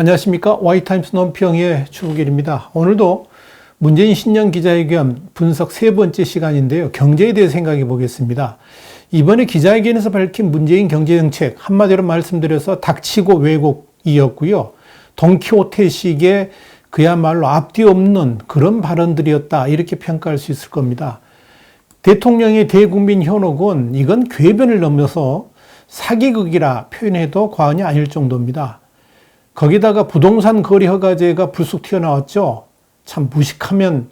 안녕하십니까. 와이타임스 논평의 추국일입니다. 오늘도 문재인 신년 기자회견 분석 세 번째 시간인데요. 경제에 대해 생각해 보겠습니다. 이번에 기자회견에서 밝힌 문재인 경제정책 한마디로 말씀드려서 닥치고 왜곡이었고요. 동키호테식의 그야말로 앞뒤 없는 그런 발언들이었다. 이렇게 평가할 수 있을 겁니다. 대통령의 대국민 현혹은 이건 궤변을 넘어서 사기극이라 표현해도 과언이 아닐 정도입니다. 거기다가 부동산 거래 허가제가 불쑥 튀어나왔죠. 참 무식하면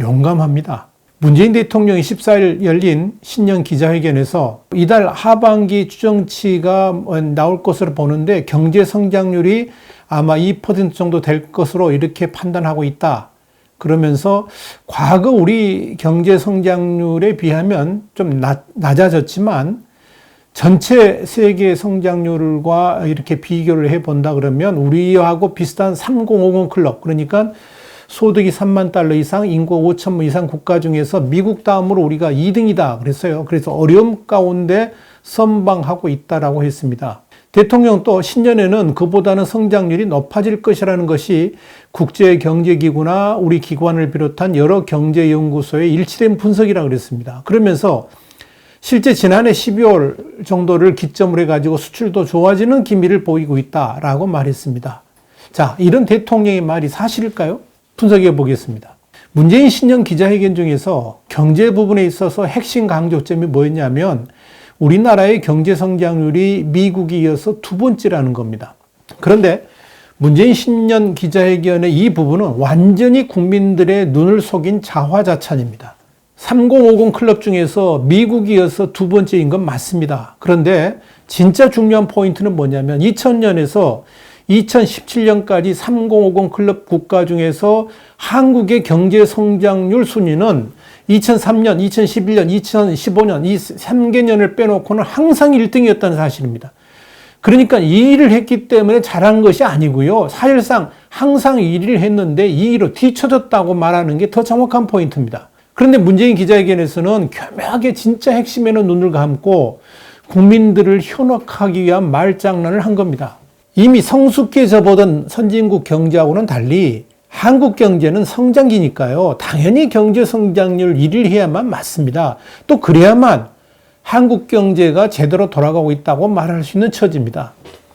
용감합니다. 문재인 대통령이 14일 열린 신년 기자회견에서 이달 하반기 추정치가 나올 것으로 보는데 경제 성장률이 아마 2% 정도 될 것으로 이렇게 판단하고 있다. 그러면서 과거 우리 경제 성장률에 비하면 좀 낮, 낮아졌지만 전체 세계 성장률과 이렇게 비교를 해 본다 그러면 우리하고 비슷한 3050 클럽 그러니까 소득이 3만 달러 이상, 인구 5천만 이상 국가 중에서 미국 다음으로 우리가 2등이다 그랬어요. 그래서 어려움 가운데 선방하고 있다라고 했습니다. 대통령 또 신년에는 그보다는 성장률이 높아질 것이라는 것이 국제경제기구나 우리 기관을 비롯한 여러 경제연구소의 일치된 분석이라고 그랬습니다. 그러면서 실제 지난해 12월 정도를 기점으로 해가지고 수출도 좋아지는 기미를 보이고 있다라고 말했습니다. 자, 이런 대통령의 말이 사실일까요? 분석해 보겠습니다. 문재인 신년 기자회견 중에서 경제 부분에 있어서 핵심 강조점이 뭐였냐면 우리나라의 경제 성장률이 미국에 이어서 두 번째라는 겁니다. 그런데 문재인 신년 기자회견의 이 부분은 완전히 국민들의 눈을 속인 자화자찬입니다. 3050 클럽 중에서 미국이 이어서 두 번째인 건 맞습니다. 그런데 진짜 중요한 포인트는 뭐냐면 2000년에서 2017년까지 3050 클럽 국가 중에서 한국의 경제 성장률 순위는 2003년, 2011년, 2015년 이 3개년을 빼놓고는 항상 1등이었다는 사실입니다. 그러니까 이 일을 했기 때문에 잘한 것이 아니고요. 사실상 항상 1위를 했는데 2위로 뒤쳐졌다고 말하는 게 더 정확한 포인트입니다. 그런데 문재인 기자회견에서는 교묘하게 진짜 핵심에는 눈을 감고 국민들을 현혹하기 위한 말장난을 한 겁니다. 이미 성숙해 져보던 선진국 경제하고는 달리 한국 경제는 성장기니까요. 당연히 경제 성장률 1위를 해야만 맞습니다. 또 그래야만 한국 경제가 제대로 돌아가고 있다고 말할 수 있는 처지입니다.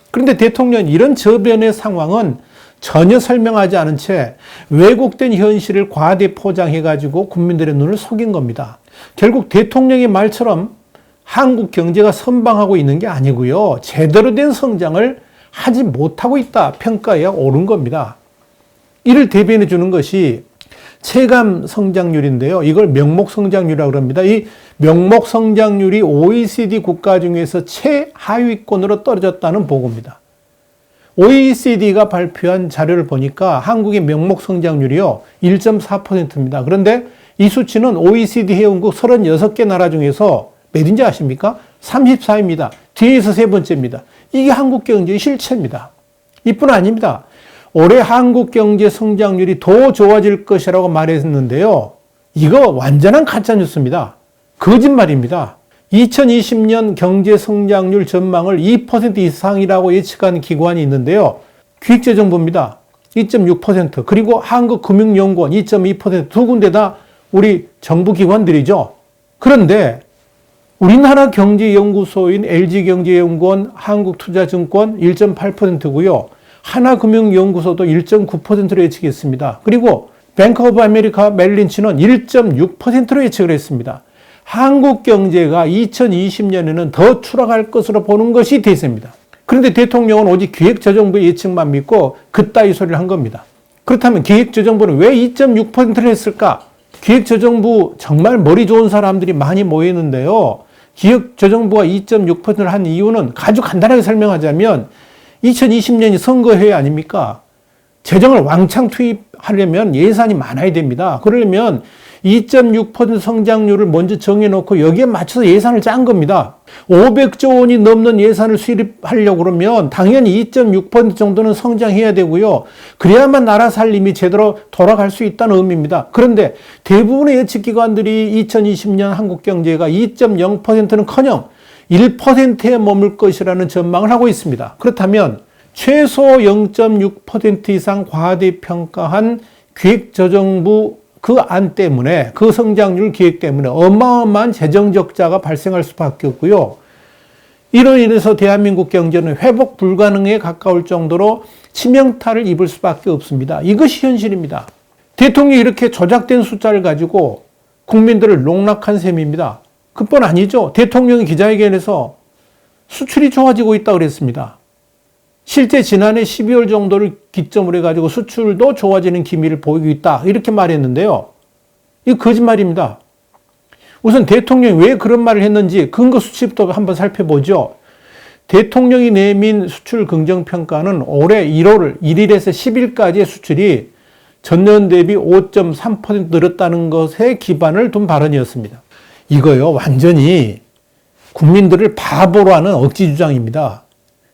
그런데 대통령 이런 저변의 상황은 전혀 설명하지 않은 채 왜곡된 현실을 과대 포장해가지고 국민들의 눈을 속인 겁니다. 결국 대통령의 말처럼 한국 경제가 선방하고 있는 게 아니고요. 제대로 된 성장을 하지 못하고 있다 평가해야 옳은 겁니다. 이를 대변해 주는 것이 체감 성장률인데요. 이걸 명목 성장률이라고 합니다. 이 명목 성장률이 OECD 국가 중에서 최하위권으로 떨어졌다는 보고입니다. OECD가 발표한 자료를 보니까 한국의 명목 성장률이요. 1.4%입니다. 그런데 이 수치는 OECD 회원국 36개 나라 중에서 몇인지 아십니까? 34입니다. 뒤에서 세 번째입니다. 이게 한국 경제의 실체입니다. 이뿐 아닙니다. 올해 한국 경제 성장률이 더 좋아질 것이라고 말했는데요. 이거 완전한 가짜뉴스입니다. 거짓말입니다. 2020년 경제 성장률 전망을 2% 이상이라고 예측한 기관이 있는데요. 기획재정부입니다. 2.6% 그리고 한국금융연구원 2.2%두 군데 다 우리 정부 기관들이죠. 그런데 우리나라 경제연구소인 LG경제연구원, 한국투자증권 1.8%고요. 하나금융연구소도 1.9%로 예측했습니다. 그리고 뱅크 오브 아메리카 멜린치는 1.6%로 예측을 했습니다. 한국 경제가 2020년에는 더 추락할 것으로 보는 것이 대세입니다. 그런데 대통령은 오직 기획재정부의 예측만 믿고 그따위 소리를 한 겁니다. 그렇다면 기획재정부는 왜 2.6%를 했을까? 기획재정부 정말 머리 좋은 사람들이 많이 모이는데요. 기획재정부가 2.6%를 한 이유는 아주 간단하게 설명하자면 2020년이 선거해 아닙니까? 재정을 왕창 투입하려면 예산이 많아야 됩니다. 그러려면 2.6% 성장률을 먼저 정해놓고 여기에 맞춰서 예산을 짠 겁니다. 500조 원이 넘는 예산을 수립하려고 그러면 당연히 2.6% 정도는 성장해야 되고요. 그래야만 나라 살림이 제대로 돌아갈 수 있다는 의미입니다. 그런데 대부분의 예측기관들이 2020년 한국 경제가 2.0%는 커녕 1%에 머물 것이라는 전망을 하고 있습니다. 그렇다면 최소 0.6% 이상 과대평가한 기획조정부 그 안 때문에 그 성장률 기획 때문에 어마어마한 재정 적자가 발생할 수밖에 없고요. 이로 인해서 대한민국 경제는 회복 불가능에 가까울 정도로 치명타를 입을 수밖에 없습니다. 이것이 현실입니다. 대통령이 이렇게 조작된 숫자를 가지고 국민들을 농락한 셈입니다. 그뿐 아니죠. 대통령이 기자회견에서 수출이 좋아지고 있다고 그랬습니다. 실제 지난해 12월 정도를 기점으로 해가지고 수출도 좋아지는 기미를 보이고 있다. 이렇게 말했는데요. 이거 거짓말입니다. 우선 대통령이 왜 그런 말을 했는지 근거 수치부터 한번 살펴보죠. 대통령이 내민 수출 긍정평가는 올해 1월 1일에서 10일까지의 수출이 전년 대비 5.3% 늘었다는 것에 기반을 둔 발언이었습니다. 이거요, 완전히 국민들을 바보로 하는 억지 주장입니다.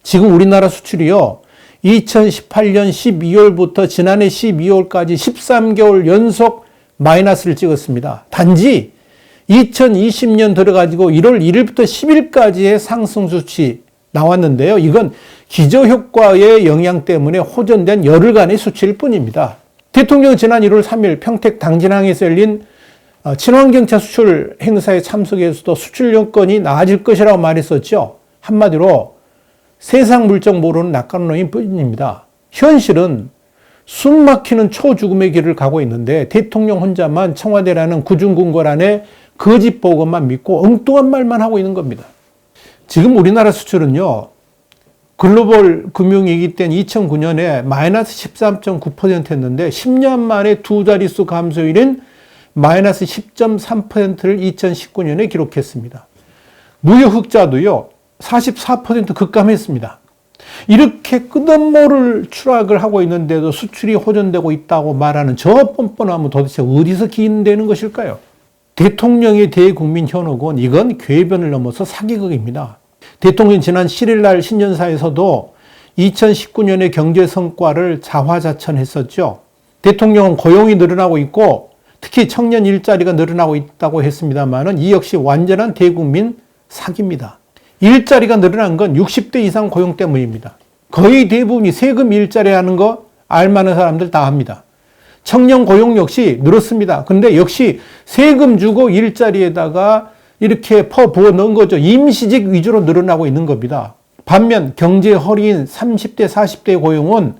지금 우리나라 수출이요, 2018년 12월부터 지난해 12월까지 13개월 연속 마이너스를 찍었습니다. 단지 2020년 들어가지고 1월 1일부터 10일까지의 상승 수치 나왔는데요. 이건 기저효과의 영향 때문에 호전된 열흘간의 수치일 뿐입니다. 대통령 지난 1월 3일 평택 당진항에서 열린 어, 친환경차 수출 행사에 참석해서도 수출 여건이 나아질 것이라고 말했었죠. 한마디로 세상 물정 모르는 낙관론인 뿐입니다. 현실은 숨 막히는 초죽음의 길을 가고 있는데 대통령 혼자만 청와대라는 구중궁궐 안에 거짓 보고만 믿고 엉뚱한 말만 하고 있는 겁니다. 지금 우리나라 수출은요, 글로벌 금융위기 때는 2009년에 마이너스 13.9%였는데 10년 만에 두 자릿수 감소율인 마이너스 10.3%를 2019년에 기록했습니다. 무역 흑자도요, 44% 급감했습니다. 이렇게 끝없모를 추락을 하고 있는데도 수출이 호전되고 있다고 말하는 저 뻔뻔함은 도대체 어디서 기인되는 것일까요? 대통령의 대국민 현혹은 이건 궤변을 넘어서 사기극입니다. 대통령 지난 7일 날 신년사에서도 2019년의 경제 성과를 자화자찬했었죠. 대통령은 고용이 늘어나고 있고 특히 청년 일자리가 늘어나고 있다고 했습니다만은 이 역시 완전한 대국민 사기입니다. 일자리가 늘어난 건 60대 이상 고용 때문입니다. 거의 대부분이 세금 일자리 하는 거 알만한 사람들 다 합니다. 청년 고용 역시 늘었습니다. 근데 역시 세금 주고 일자리에다가 이렇게 퍼 부어 넣은 거죠. 임시직 위주로 늘어나고 있는 겁니다. 반면 경제 허리인 30대, 40대 고용은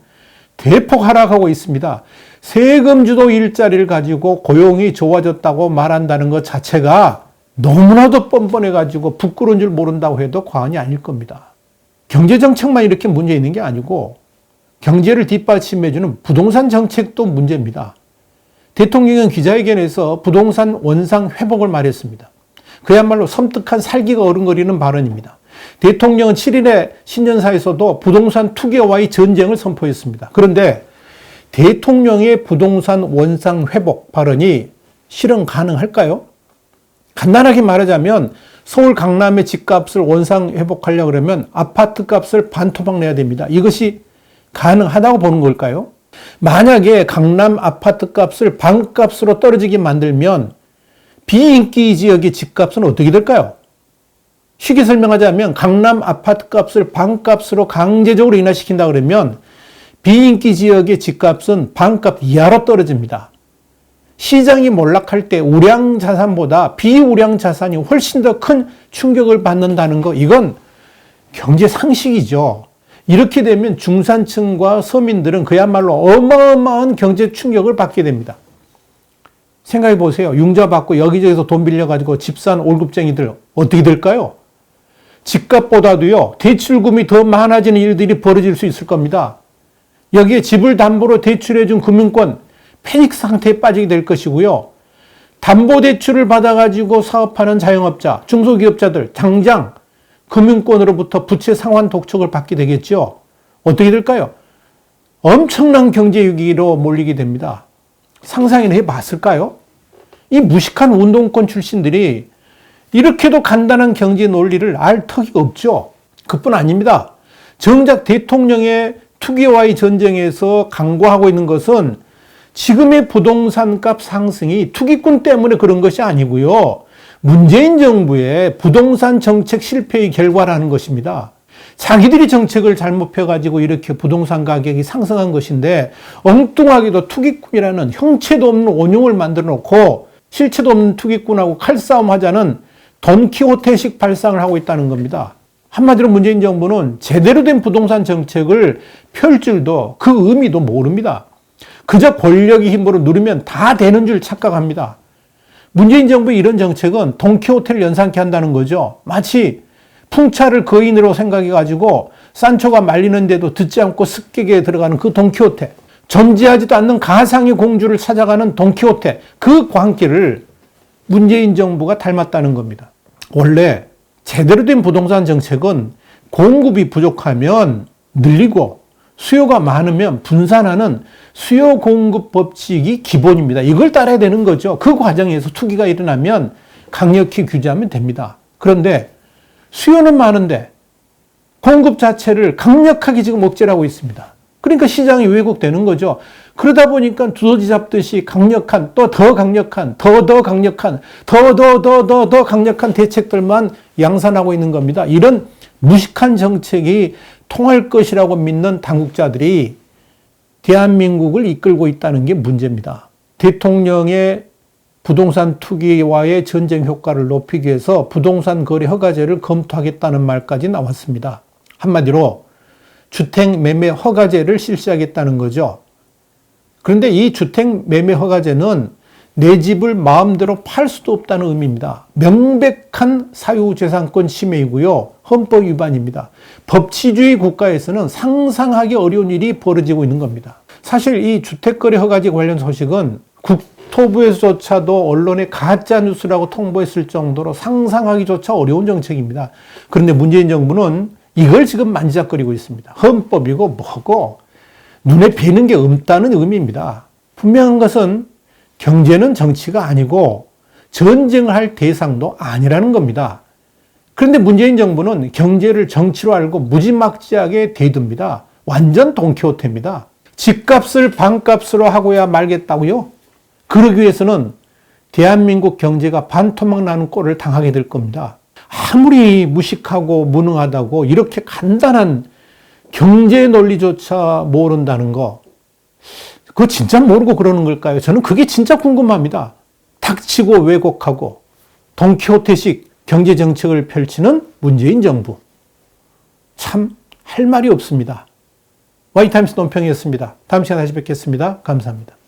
대폭 하락하고 있습니다. 세금 주도 일자리를 가지고 고용이 좋아졌다고 말한다는 것 자체가 너무나도 뻔뻔해가지고 부끄러운 줄 모른다고 해도 과언이 아닐 겁니다. 경제정책만 이렇게 문제 있는 게 아니고 경제를 뒷받침해주는 부동산 정책도 문제입니다. 대통령은 기자회견에서 부동산 원상 회복을 말했습니다. 그야말로 섬뜩한 살기가 어른거리는 발언입니다. 대통령은 7일에 신년사에서도 부동산 투기와의 전쟁을 선포했습니다. 그런데 대통령의 부동산 원상 회복 발언이 실현 가능할까요? 간단하게 말하자면 서울 강남의 집값을 원상 회복하려고 그러면 아파트 값을 반토막 내야 됩니다. 이것이 가능하다고 보는 걸까요? 만약에 강남 아파트 값을 반값으로 떨어지게 만들면 비인기 지역의 집값은 어떻게 될까요? 쉽게 설명하자면 강남 아파트 값을 반값으로 강제적으로 인하시킨다 그러면 비인기 지역의 집값은 반값 이하로 떨어집니다. 시장이 몰락할 때 우량 자산보다 비우량 자산이 훨씬 더 큰 충격을 받는다는 거 이건 경제 상식이죠. 이렇게 되면 중산층과 서민들은 그야말로 어마어마한 경제 충격을 받게 됩니다. 생각해 보세요. 융자 받고 여기저기서 돈 빌려가지고 집 산 월급쟁이들 어떻게 될까요? 집값보다도요, 대출금이 더 많아지는 일들이 벌어질 수 있을 겁니다. 여기에 집을 담보로 대출해준 금융권 패닉 상태에 빠지게 될 것이고요. 담보대출을 받아가지고 사업하는 자영업자, 중소기업자들, 당장 금융권으로부터 부채 상환 독촉을 받게 되겠죠. 어떻게 될까요? 엄청난 경제 위기로 몰리게 됩니다. 상상이나 해봤을까요? 이 무식한 운동권 출신들이 이렇게도 간단한 경제 논리를 알 턱이 없죠. 그뿐 아닙니다. 정작 대통령의 투기와의 전쟁에서 강구하고 있는 것은 지금의 부동산 값 상승이 투기꾼 때문에 그런 것이 아니고요. 문재인 정부의 부동산 정책 실패의 결과라는 것입니다. 자기들이 정책을 잘못 펴가지고 이렇게 부동산 가격이 상승한 것인데 엉뚱하게도 투기꾼이라는 형체도 없는 원흉을 만들어 놓고 실체도 없는 투기꾼하고 칼싸움 하자는 돈키호테식 발상을 하고 있다는 겁니다. 한마디로 문재인 정부는 제대로 된 부동산 정책을 펼 줄도 그 의미도 모릅니다. 그저 권력의 힘으로 누르면 다 되는 줄 착각합니다. 문재인 정부의 이런 정책은 돈키호테를 연상케 한다는 거죠. 마치 풍차를 거인으로 생각해가지고 산초가 말리는데도 듣지 않고 습격에 들어가는 그 돈키호테. 존재하지도 않는 가상의 공주를 찾아가는 돈키호테. 그 광기를 문재인 정부가 닮았다는 겁니다. 원래 제대로 된 부동산 정책은 공급이 부족하면 늘리고 수요가 많으면 분산하는 수요 공급 법칙이 기본입니다. 이걸 따라야 되는 거죠. 그 과정에서 투기가 일어나면 강력히 규제하면 됩니다. 그런데 수요는 많은데 공급 자체를 강력하게 지금 억제하고 있습니다. 그러니까 시장이 왜곡되는 거죠. 그러다 보니까 두더지 잡듯이 강력한 또 더 강력한 더 더 강력한 더 더 더 더 더 강력한 대책들만 양산하고 있는 겁니다. 이런 무식한 정책이 통할 것이라고 믿는 당국자들이 대한민국을 이끌고 있다는 게 문제입니다. 대통령의 부동산 투기와의 전쟁 효과를 높이기 위해서 부동산 거래 허가제를 검토하겠다는 말까지 나왔습니다. 한마디로 주택 매매 허가제를 실시하겠다는 거죠. 그런데 이 주택 매매 허가제는 내 집을 마음대로 팔 수도 없다는 의미입니다. 명백한 사유재산권 침해이고요. 헌법 위반입니다. 법치주의 국가에서는 상상하기 어려운 일이 벌어지고 있는 겁니다. 사실 이 주택거래 허가제 관련 소식은 국토부에서조차도 언론에 가짜 뉴스라고 통보했을 정도로 상상하기조차 어려운 정책입니다. 그런데 문재인 정부는 이걸 지금 만지작거리고 있습니다. 헌법이고 뭐고 눈에 뵈는 게 없다는 의미입니다. 분명한 것은 경제는 정치가 아니고 전쟁할 대상도 아니라는 겁니다. 그런데 문재인 정부는 경제를 정치로 알고 무지막지하게 대듭니다. 완전 동키호테입니다. 집값을 반값으로 하고야 말겠다고요? 그러기 위해서는 대한민국 경제가 반토막 나는 꼴을 당하게 될 겁니다. 아무리 무식하고 무능하다고 이렇게 간단한 경제 논리조차 모른다는 거, 그거 진짜 모르고 그러는 걸까요? 저는 그게 진짜 궁금합니다. 닥치고 왜곡하고 동키호테식 경제 정책을 펼치는 문재인 정부. 참 할 말이 없습니다. 와이타임스 논평이었습니다. 다음 시간에 다시 뵙겠습니다. 감사합니다.